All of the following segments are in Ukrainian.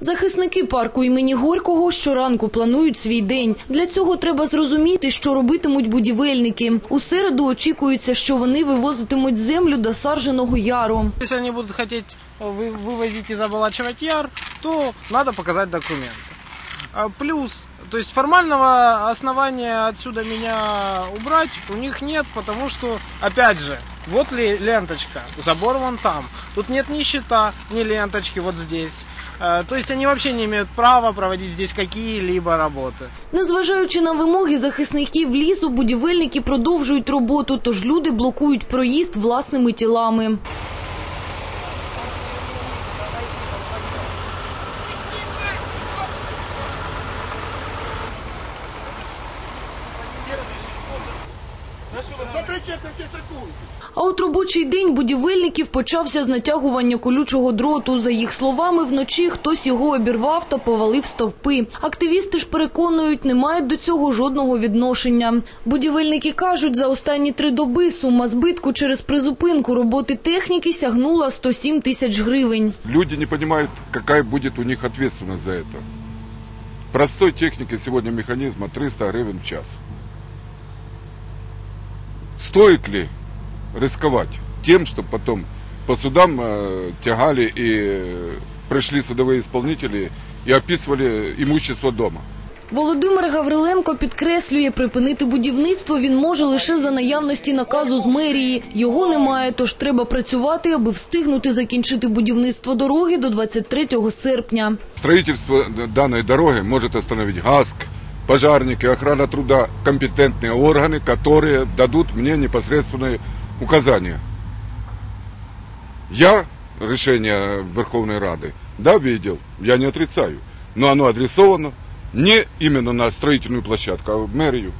Захисники парку імені Горького щоранку планують свій день. Для цього треба зрозуміти, що робитимуть будівельники. У середу очікується, що вони вивозитимуть землю до Сарженого яру. Если они будут хотеть вы- вывозить и заболачивать яр, то надо показать документы. А Плюс, то есть формального основания отсюда меня убрать у них нет, потому что, опять же, вот ли ленточка, забор вон там. Тут нет ни щита, ни ленточки вот здесь. Э, То есть они вообще не имеют права проводить здесь какие-либо работы. Незважаючи на вимоги захисників лісу, будівельники продовжують роботу, тож люди блокують проїзд власними тілами. А от робочий день будівельників почався з натягування колючого дроту. За їх словами, вночі хтось його обірвав та повалив стовпи. Активісти ж переконують, не мають до цього жодного відношення. Будівельники кажуть, за останні три доби сума збитку через призупинку роботи техніки сягнула 107 тисяч гривень. Люди не понимают, какая будет у них ответственность за это. Простой техники сегодня механизма 300 гривен в час Стоит ли рисковать тем, что потом по судам э, тягали и э, пришли судовые исполнители и описывали имущество дома? Володимир Гавриленко підкреслює, припинити будівництво він може лише за наявності наказу з мерії. Його немає, тож треба працювати, аби встигнути закінчити будівництво дороги до 23 серпня. Строительство данной дороги может остановить ГАСК, пожарники, охрана труда, компетентные органы, которые дадут мне непосредственные указания. Я решение Верховной Рады, да, видел, я не отрицаю, но оно адресовано не именно на строительную площадку, а в мэрию.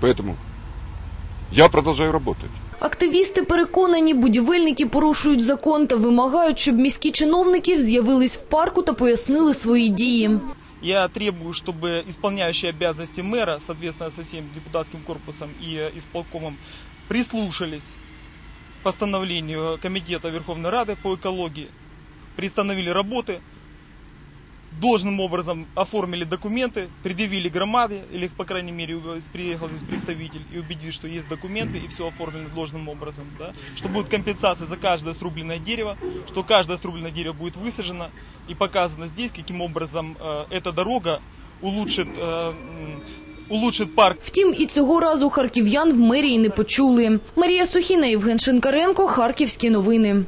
Поэтому я продолжаю работать. Активісти переконані, будівельники порушують закон та вимагають, щоб міські чиновники з'явились в парку та пояснили свої дії. Я требую, чтобы исполняющие обязанности мэра, соответственно, со всем депутатским корпусом и э, исполкомом, прислушались к постановлению Комитета Верховной Рады по экологии, приостановили работы, должным образом оформили документы, предъявили громаде, или, по крайней мере, у- приехал здесь представитель и убедил, что есть документы и все оформлено должным образом, да, что будет компенсация за каждое срубленное дерево, что каждое срубленное дерево будет высажено и показано здесь, каким образом э, эта дорога улучшит, э, м, улучшит парк Втім, і цього разу харків'ян в мерії не почули. Марія Сухіна, Євген Шинкаренко, Харківські новини.